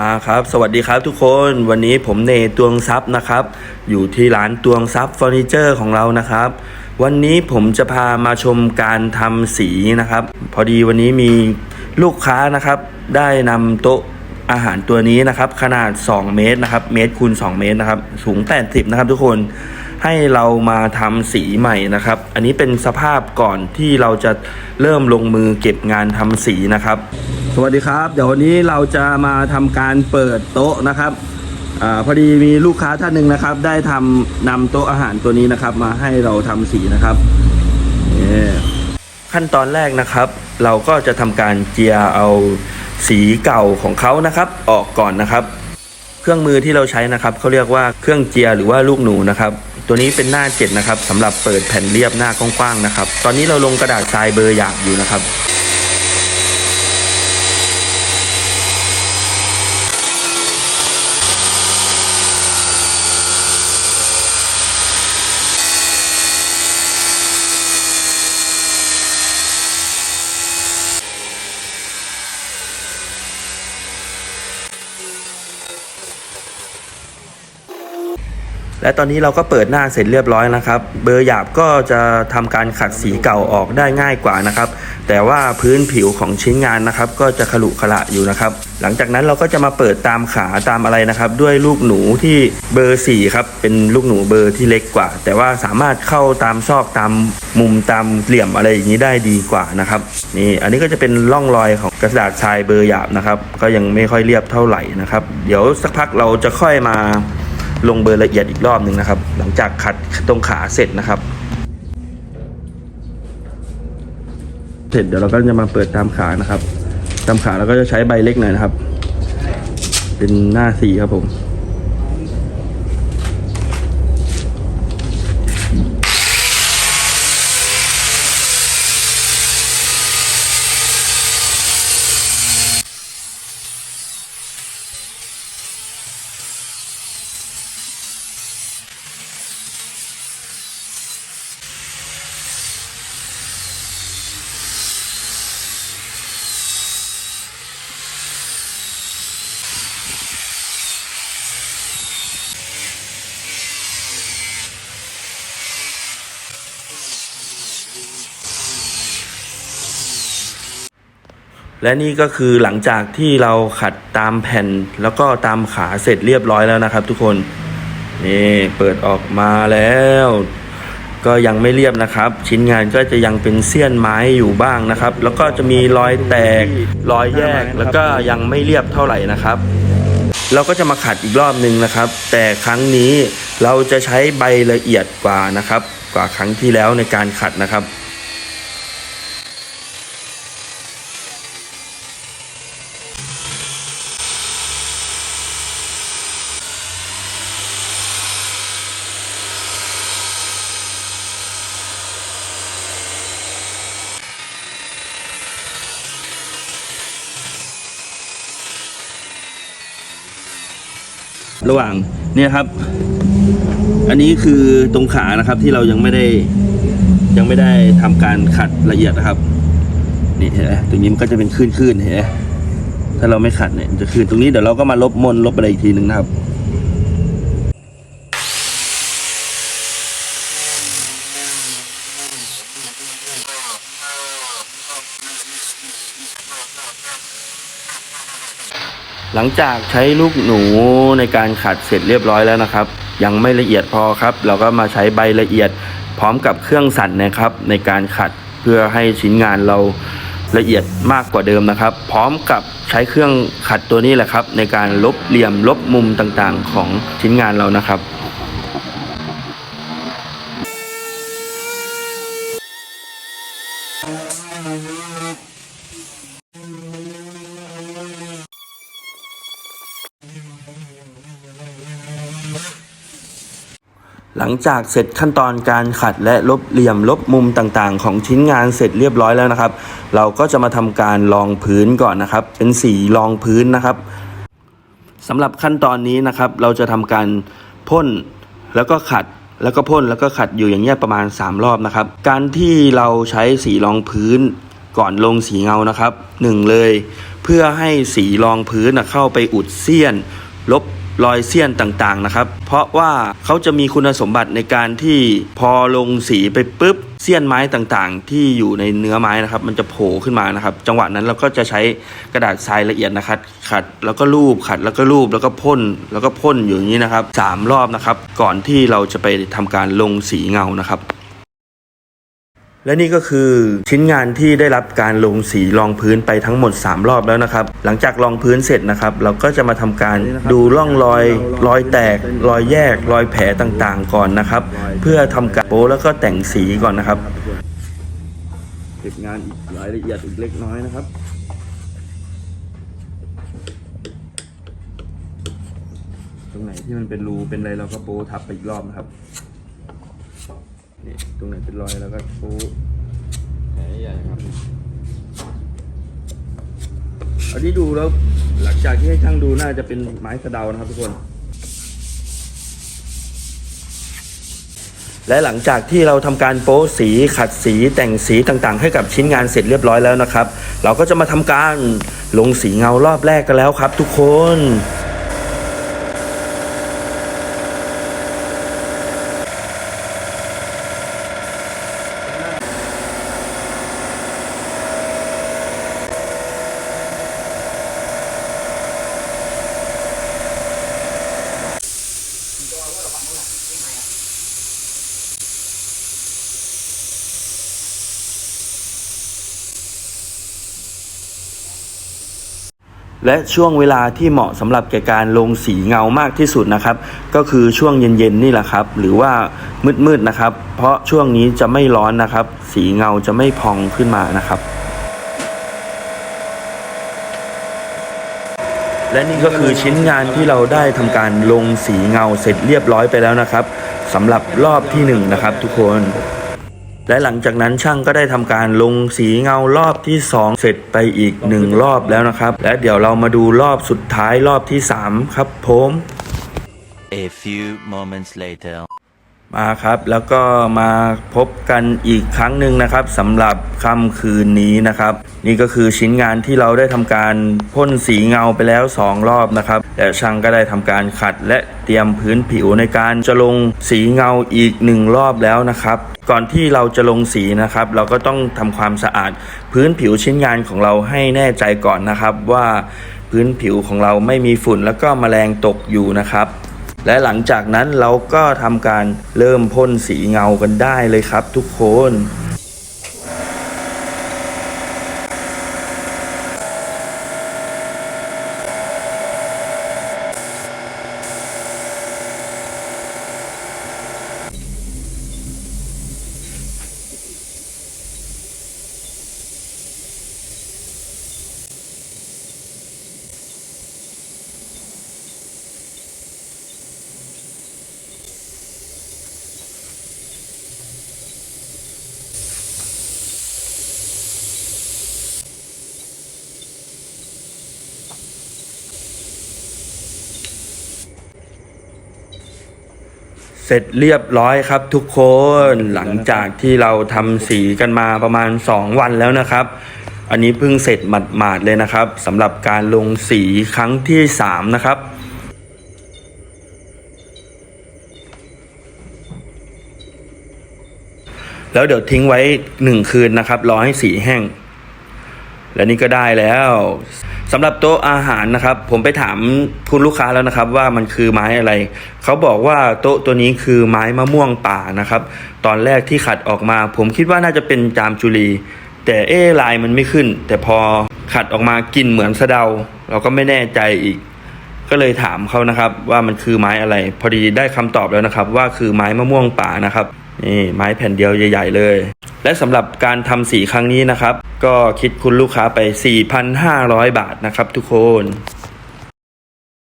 มาครับสวัสดีครับทุกคนวันนี้ผมเนตวงทรัพ์นะครับ อยู่ที่ร้านตวงทรัพ์เฟอร์นิเจอร์ของเรานะครับ วันนี้ผมจะพามาชมการทำสีนะครับ พอดีวันนี้มีลูกค้านะครับ ได้นำโต๊ะอาหารตัวนี้นะครับ ขนาด 2 เมตรนะครับ เมตรคูณ2เมตรนะครับ สูง 80 นะครับ ทุกคนให้เรามาทำสีใหม่นะครับ อันนี้เป็นสภาพก่อนที่เราจะเริ่มลงมือเก็บงานทำสีนะครับ สวัสดีครับ เดี๋ยววันนี้เราจะมาทำการเปิดโต๊ะนะครับอพอดีมีลูกค้าท่านหนึ่งนะครับ ได้ทำนำโต๊ะอาหารตัวนี้นะครับ มาให้เราทำสีนะครับนี่ขั้นตอนแรกนะครับ เราก็จะทำการเจียเอาสีเก่าของเขานะครับ ออกก่อนนะครับ เครื่องมือที่เราใช้นะครับเขาเรียกว่าเครื่องเจียหรือว่าลูกหนูนะครับตัวนี้เป็นหน้า 7 นะครับสำหรับเปิดแผ่นเรียบหน้ากว้างๆนะครับ ตอนนี้เราลงกระดาษทรายเบอร์หยาบอยู่นะครับ และตอนนี้เราก็เปิดหน้าเสร็จเรียบร้อยนะครับ เบอร์หยาบก็จะทำการขัดสีเก่าออกได้ง่ายกว่านะครับ แต่ว่าพื้นผิวของชิ้นงานนะครับ ก็จะขรุขระอยู่นะครับ หลังจากนั้นเราก็จะมาเปิดตามขาตามอะไรนะครับ ด้วยลูกหนูที่เบอร์4ครับเป็นลูกหนูเบอร์ที่เล็กกว่า แต่ว่าสามารถเข้าตามซอกตามมุมตามเหลี่ยมอะไรอย่างนี้ได้ดีกว่านะครับนี่อันนี้ก็จะเป็นร่องรอยของกระดาษทรายเบอร์หยาบนะครับ ก็ยังไม่ค่อยเรียบเท่าไหร่นะครับ เดี๋ยวสักพักเราจะค่อยมา ลงเบอร์ละเอียดอีกรอบหนึ่งนะครับ หลังจากขัดตรงขาเสร็จนะครับ เสร็จเดี๋ยวเราก็จะมาเปิดตามขานะครับ ตามขาเราก็จะใช้ใบเล็กหน่อยนะครับ เป็นหน้าสี่ครับผม และนี่ก็คือหลังจากที่เราขัดตามแผ่นแล้วก็ตามขาเสร็จเรียบร้อยแล้วนะครับ ทุกคนนี่เปิดออกมาแล้ว ก็ยังไม่เรียบนะครับ ชิ้นงานก็จะยังเป็นเสี้ยนไม้อยู่บ้างนะครับ แล้วก็จะมีรอยแตกรอยแยกแล้วก็ยังไม่เรียบเท่าไหร่นะครับ เราก็จะมาขัดอีกรอบหนึ่งนะครับ แต่ครั้งนี้เราจะใช้ใบละเอียดกว่านะครับ กว่าครั้งที่แล้วในการขัดนะครับ ระหว่างเนี่ยครับ อันนี้คือตรงขานะครับที่เรายังไม่ได้ยังไม่ได้ทำการขัดละเอียดนะครับนี่เห็นไหมตรงนี้มันก็จะเป็นคลื่นๆเห็นไหมถ้าเราไม่ขัดเนี่ยจะคลื่นตรงนี้เดี๋ยวเราก็มาลบมนลบอะไรอีกทีหนึ่งนะครับ หลังจากใช้ลูกหนูในการขัดเสร็จเรียบร้อยแล้วนะครับ ยังไม่ละเอียดพอครับ เราก็มาใช้ใบละเอียดพร้อมกับเครื่องสั่นนะครับ ในการขัดเพื่อให้ชิ้นงานเราละเอียดมากกว่าเดิมนะครับ พร้อมกับใช้เครื่องขัดตัวนี้แหละครับ ในการลบเหลี่ยมลบมุมต่างๆ ของชิ้นงานเรานะครับ หลังจากเสร็จขั้นตอนการขัดและลบเหลี่ยมลบมุมต่างๆ ของชิ้นงานเสร็จเรียบร้อยแล้วนะครับ เราก็จะมาทำการรองพื้นก่อนนะครับ เป็นสีรองพื้นนะครับสำหรับขั้นตอนนี้นะครับ เราจะทำการพ่นแล้วก็ขัดแล้วก็พ่นแล้วก็ขัดอยู่อย่างเงี้ยประมาณ 3 รอบนะครับ การที่เราใช้สีรองพื้นก่อนลงสีเงานะครับหนึ่งเลยพื้นพื่อให้สีรองพื้นนะเข้าไปอุดเสี้ยน ลบ รอยเสี้ยนต่างๆนะครับ เพราะว่าเขาจะมีคุณสมบัติในการที่พอลงสีไปปุ๊บเสี้ยนไม้ต่างๆ ที่อยู่ในเนื้อไม้นะครับ มันจะโผล่ขึ้นมานะครับ จังหวะนั้นเราก็จะใช้กระดาษทรายละเอียดนะครับขัดแล้วก็รูปขัดแล้วก็รูปแล้วก็พ่นแล้วก็พ่นอยู่อย่างนี้นะครับสามรอบนะครับ ก่อนที่เราจะไปทำการลงสีเงานะครับ และนี่ก็คือชิ้นงานที่ได้รับการลงสีรองพื้นไปทั้งหมด 3 รอบแล้วนะครับ หลังจากรองพื้นเสร็จนะครับ เราก็จะมาทำการดูร่องรอย รอยแตก รอยแยก รอยแผลต่างๆ ก่อนนะครับ เพื่อทำการโปะแล้วก็แต่งสีก่อนนะครับเก็บงานอีกรายละเอียดอีกเล็กน้อยนะครับตรงไหนที่มันเป็นรูเป็นอะไรเราก็โปะทับไปอีกรอบนะครับ นี่ตรงไหนเป็นรอยแล้วก็โป๊ะแผลใหญ่ครับอันนี้ดูแล้วหลังจากที่ให้ช่างดูน่าจะเป็นไม้สะเดานะครับทุกคน และหลังจากที่เราทำการโป๊สีขัดสีแต่งสีต่างๆ ให้กับชิ้นงานเสร็จเรียบร้อยแล้วนะครับ เราก็จะมาทำการลงสีเงารอบแรกกันแล้วครับ ทุกคน และช่วงเวลาที่เหมาะสำหรับแก่การลงสีเงามากที่สุดนะครับ ก็คือช่วงเย็นๆนี่แหละครับ หรือว่ามืดๆนะครับ เพราะช่วงนี้จะไม่ร้อนนะครับ สีเงาจะไม่พองขึ้นมานะครับ และนี่ก็คือชิ้นงานที่เราได้ทำการลงสีเงาเสร็จเรียบร้อยไปแล้วนะครับสำหรับรอบที่หนึ่งนะครับทุกคน และหลังจากนั้นช่างก็ได้ทำการลงสีเงารอบที่ 2 เสร็จไปอีกหนึ่งรอบแล้วนะครับ และเดี๋ยวเรามาดูรอบสุดท้ายรอบที่ 3 ครับผม A few moments later. มาครับแล้วก็มาพบกันอีกครั้งหนึ่งนะครับสำหรับค่ำคืนนี้นะครับ นี่ก็คือชิ้นงานที่เราได้ทำการพ่นสีเงาไปแล้ว 2 รอบนะครับและช่างก็ได้ทำการขัดและเตรียมพื้นผิวในการจะลงสีเงาอีกหนึ่งรอบแล้วนะครับ ก่อนที่เราจะลงสีนะครับ เราก็ต้องทำความสะอาด พื้นผิวชิ้นงานของเราให้แน่ใจก่อนนะครับ ว่าพื้นผิวของเราไม่มีฝุ่นแล้วก็แมลงตกอยู่นะครับ และหลังจากนั้นเราก็ทำการเริ่มพ่นสีเงากันได้เลยครับทุกคน เสร็จเรียบร้อยครับทุกคนหลังจากที่เราทำสีกันมาประมาณ 2 วันแล้วนะครับ อันนี้เพิ่งเสร็จหมาดๆเลยนะครับสำหรับการลงสีครั้งที่ 3 นะครับแล้วเดี๋ยวทิ้งไว้1คืนนะครับ รอให้สีแห้ง และนี่ก็ได้แล้วสำหรับโต๊ะอาหารนะครับ ผมไปถามคุณลูกค้าแล้วนะครับ ว่ามันคือไม้อะไร เขาบอกว่าโต๊ะตัวนี้คือไม้มะม่วงป่านะครับ ตอนแรกที่ขัดออกมา ผมคิดว่าน่าจะเป็นจามจุลี แต่เอ๊ลายมันไม่ขึ้น แต่พอขัดออกมากินเหมือนสะเดา เราก็ไม่แน่ใจอีก ก็เลยถามเขานะครับ ว่ามันคือไม้อะไร พอดีได้คำตอบแล้วนะครับ ว่าคือไม้มะม่วงป่านะครับ นี่ไม้แผ่นเดียวใหญ่ ๆ เลย และสำหรับการทำสีครั้งนี้นะครับ ก็คิดคุณลูกค้าไป 4,500 บาทนะครับทุกคน